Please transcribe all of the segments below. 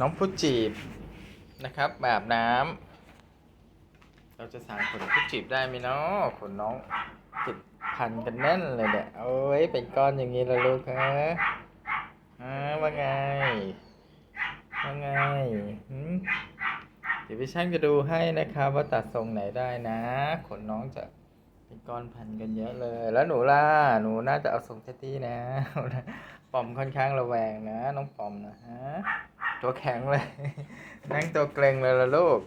น้องผู้จีบนะครับแบบน้ำเราจะสางขนผู้จีบได้ไหมเนาะขนน้องติดพันกันแน่นเลยเนี่ยโอ้ยเป็นก้อนอย่างนี้ละลูกฮะฮะว่าไงว่าไงหืมเดี๋ยวพี่ช่างจะดูให้นะครับว่าตัดทรงไหนได้นะ ขนน้องจะ เป็นก้อนพันกันเยอะเลย แล้วหนูล่ะ หนูน่าจะเอาทรงเทตตี้นะ ปอมค่อนข้างระแวงนะ น้องปอมนะฮะ ตัวแข็งเลย นั่งตัวเกรงเลยละลูก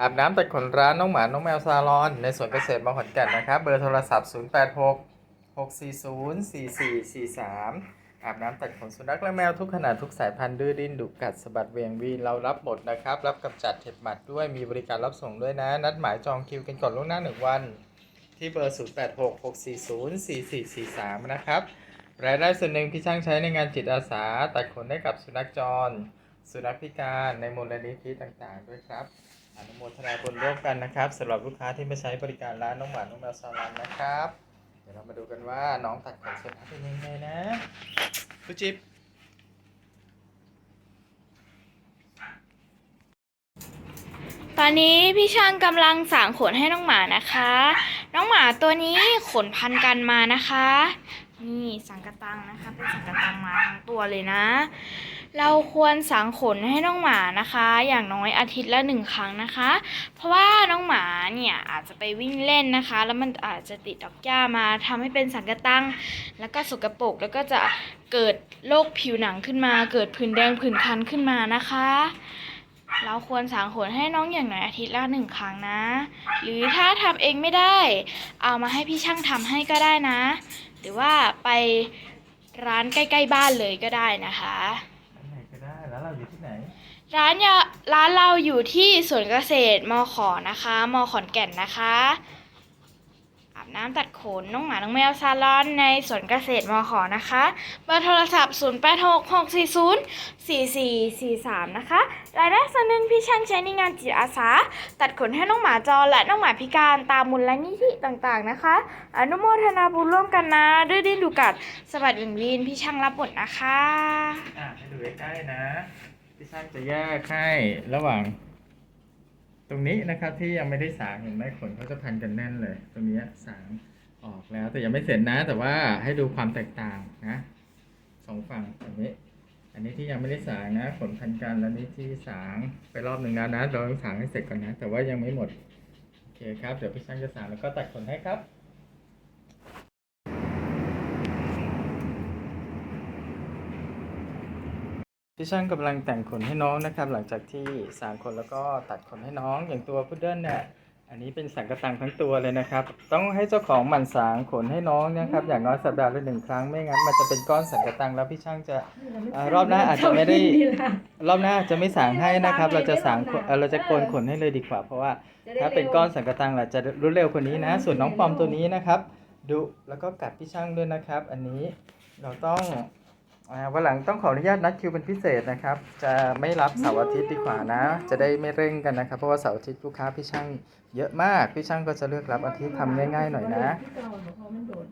อาบน้ำตัดขนร้านน้องหมา น้องแมวซาลอน ในสวนเกษตรมขอนแก่นนะครับ เบอร์โทรศัพท์ 086 640 4443 อาบน้ำตัดขนสุนัขและแมวทุกขนาดทุกสายพันธุ์ดื้อดิ้นดุกัดสะบัดเวียงวีนเรารับหมดนะครับ รับกำจัดเห็บหมัดด้วยมีบริการรับส่งด้วยนะ นัดหมายจองคิวกันก่อนล่วงหน้าหนึ่งวัน ที่เบอร์ 086 640 4443 นะครับ รายได้ส่วนหนึ่งพี่ช่างใช้ในงานจิตอาสา ตัดขนให้กับสุนัขจร สุนัขพิการในมูลนิธิต่างๆ ด้วยครับ อนุโมทนาบุญร่วมกันนะครับสำหรับลูกค้าที่มาใช้บริการร้านน้องหวานน้องแมวซาลันนะครับ เดี๋ยวเรามาดูกันว่าน้องตัดขนเสร็จแล้วเป็นยังไงนะผู้จิ๊บ ตอนนี้พี่ช่างกำลังสางขนให้น้องหมานะคะ น้องหมาตัวนี้ขนพันกันมานะคะ นี่สังกะตังนะคะเป็นสังกะตังมาทั้งตัวเลยนะ เราควรสางขนให้น้องหมานะคะ อย่างน้อยอาทิตย์ละหนึ่งครั้งนะคะ เพราะว่าน้องหมาเนี่ยอาจจะไปวิ่งเล่นนะคะ แล้วมันอาจจะติดดอกหญ้ามาทำให้เป็นสังกะตังแล้วก็สกปรกแล้วก็จะเกิดโรคผิวหนังขึ้นมา เกิดผื่นแดงผื่นคันขึ้นมานะคะ เราควรสางขนให้น้องอย่างน้อยอาทิตย์ละหนึ่งครั้งนะ หรือถ้าทำเองไม่ได้ เอามาให้พี่ช่างทำให้ก็ได้นะ หรือว่าไปร้านใกล้ๆบ้านเลยก็ได้นะคะอันไหนก็ได้แล้วเราอยู่ที่ไหน ร้านยาร้านเราอยู่ที่สวนเกษตรมขอนะคะมขอนแก่นนะคะอาบ น้ำตัดขนน้องหมา น้องแมวซาลอนในสวนเกษตรมอขอนะคะเบอร์โทรศัพท์ 0 8 6 6 4 0 4 4 4 3 นะคะ รายได้ส่วนหนึ่งพี่ช่างใช้ในงานจิตอาสา ตัดขนให้น้องหมาจรและน้องหมาพิการตามมูลนิธิต่างๆนะคะ อนุโมทนาบุญร่วมกันนะดื้อดิ้นดูกัดสวัสดีวินพี่ช่างรับบทนะคะ อะให้ดูใกล้ๆนะ พี่ช่างจะแยกให้ระหว่าง ตรงนี้นะครับที่ยังไม่ได้สางเห็นไหมขนเขาจะพันกันแน่นเลย ตรงนี้สางออกแล้วแต่ยังไม่เสร็จนะ แต่ว่าให้ดูความแตกต่างนะสองฝั่งอันนี้ อันนี้ที่ยังไม่ได้สางนะขนพันกันแล้วนี้ที่สางไปรอบหนึ่งแล้วนะเราต้องสางให้เสร็จก่อนนะ แต่ว่ายังไม่หมดโอเคครับเดี๋ยวพี่ช่างจะสางแล้วก็ตัดขนให้ครับ พี่ช่างกำลังแต่งขนให้น้องนะครับ หลังจากที่สางขนแล้วก็ตัดขนให้น้องอย่างตัวพุดเดิ้ลเนี่ยอันนี้เป็นสังกะตังทั้งตัวเลยนะครับ ต้องให้เจ้าของหมั่นสางขนให้น้องนะครับ อย่างน้อยสัปดาห์ละหนึ่งครั้งไม่งั้นมันจะเป็นก้อนสังกะตังแล้วพี่ช่างจะรอบหน้าอาจจะไม่ได้รอบหน้าจะไม่สางให้นะครับ เราจะสางเราจะโกนขนให้เลยดีกว่า เพราะว่าถ้าเป็นก้อนสังกะตังเราจะรู้เร็วกว่านี้นะ ส่วนน้องปอมตัวนี้นะครับดุแล้วก็กัดพี่ช่างด้วยนะครับ อันนี้เราต้อง วันหลังต้องขออนุญาตนัดคิวเป็นพิเศษนะครับ จะไม่รับเสาร์อาทิตย์ดีกว่านะ จะได้ไม่เร่งกันนะครับ เพราะว่าเสาร์อาทิตย์ลูกค้าพี่ช่างเยอะมาก พี่ช่างก็จะเลือกรับอาทิตย์ทำง่ายๆหน่อยนะ ที่เก่าเพราะมันโดด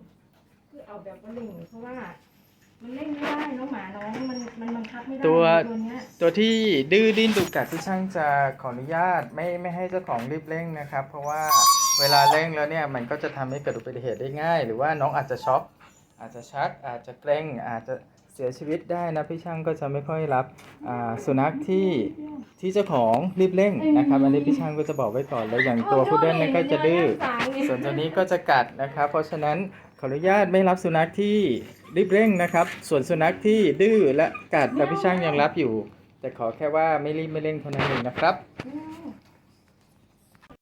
คือเอาแบบว่าเร่งเพราะว่า มันเร่งไม่ได้น้องหมาน้องมันมันบังคับไม่ได้ตัว ตัวเนี้ยตัวที่ดื้อดิ้นดุกัดพี่ช่างจะขออนุญาตไม่ไม่ให้เจ้าของรีบเร่งนะครับ เพราะว่าเวลาเร่งแล้วเนี่ยมันก็จะทำให้เกิดอุบัติเหตุได้ง่าย หรือว่าน้องอาจจะช็อกอาจจะชักอาจจะเกร็งอาจจะ เสียชีวิตได้นะพี่ช่างก็จะไม่ค่อยรับอ่าสุนัขที่ที่เจ้าของรีบเร่งนะครับ อันนี้พี่ช่างก็จะบอกไว้ก่อนเลยอย่างตัวพุดเดิ้ลเนี่ยก็จะดื้อส่วนตัวนี้ก็จะกัดนะครับ เพราะฉะนั้นขออนุญาตไม่รับสุนัขที่รีบเร่งนะครับ ส่วนสุนัขที่ดื้อและกัดและพี่ช่างยังรับอยู่ แต่ขอแค่ว่าไม่รีบไม่เร่งเท่านั้นเองนะครับอืม